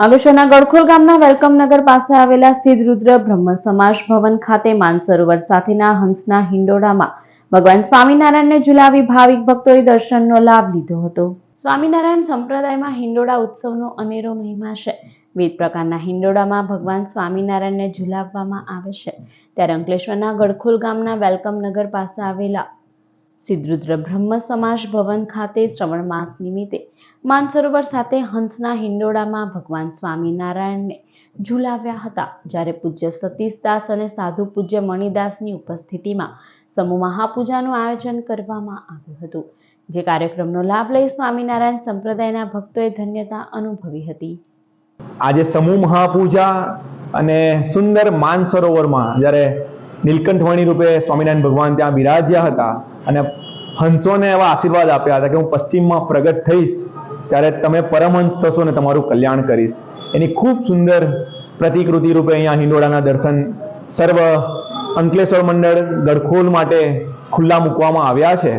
અંકલેશ્વરના ગડખોલ ગામના વેલકમ નગર પાસે આવેલા સિદ્ધરુદ્ર બ્રહ્મ સમાજ ભવન ખાતે માનસરોવર સાથેના હંસના હિંડોળામાં ભગવાન સ્વામિનારાયણને ઝુલાવી ભાવિક ભક્તોએ દર્શનનો લાભ લીધો હતો. સ્વામિનારાયણ સંપ્રદાયમાં હિંડોળા ઉત્સવનો અનેરો મહિમા છે. વિવિધ પ્રકારના હિંડોળામાં ભગવાન સ્વામિનારાયણને ઝુલાવવામાં આવે છે. ત્યારે અંકલેશ્વરના ગળખોલ ગામના વેલકમ નગર પાસે આવેલા સિદ્ધરુદ્ર બ્રહ્મ સમાજ ભવન ખાતે શ્રવણ માસ નિમિત્તે માનસરોવર સાથે હંસના હિંડોળામાં ભગવાન સ્વામિનારાયણને ઝુલાવ્યા હતા. જ્યારે પૂજ્ય સતીશદાસ અને સાધુ પૂજ્ય મણિદાસની ઉપસ્થિતિમાં સમૂહ મહાપૂજાનું આયોજન કરવામાં આવ્યું હતું, જે કાર્યક્રમનો લાભ લઈ સ્વામિનારાયણ સંપ્રદાયના ભક્તોએ ધન્યતા અનુભવી હતી. આજે સમૂહ મહાપૂજા અને સુંદર માનસરોવરમાં જ્યારે નીલકંઠવાણી રૂપે સ્વામિનારાયણ ભગવાન ત્યાં બિરાજ્યા હતા અને હંસોને એવા આશીર્વાદ આપ્યા હતા કે હું પશ્ચિમમાં પ્રગટ થઈશ, ત્યારે તમે પરમહંસ થશો ને તમારું કલ્યાણ કરીશ. એની ખૂબ સુંદર પ્રતિકૃતિ રૂપે અહીંયા હિંડોળાના દર્શન સર્વ અંકલેશ્વર મંડળ ગડખોલ માટે ખુલ્લા મૂકવામાં આવ્યા છે.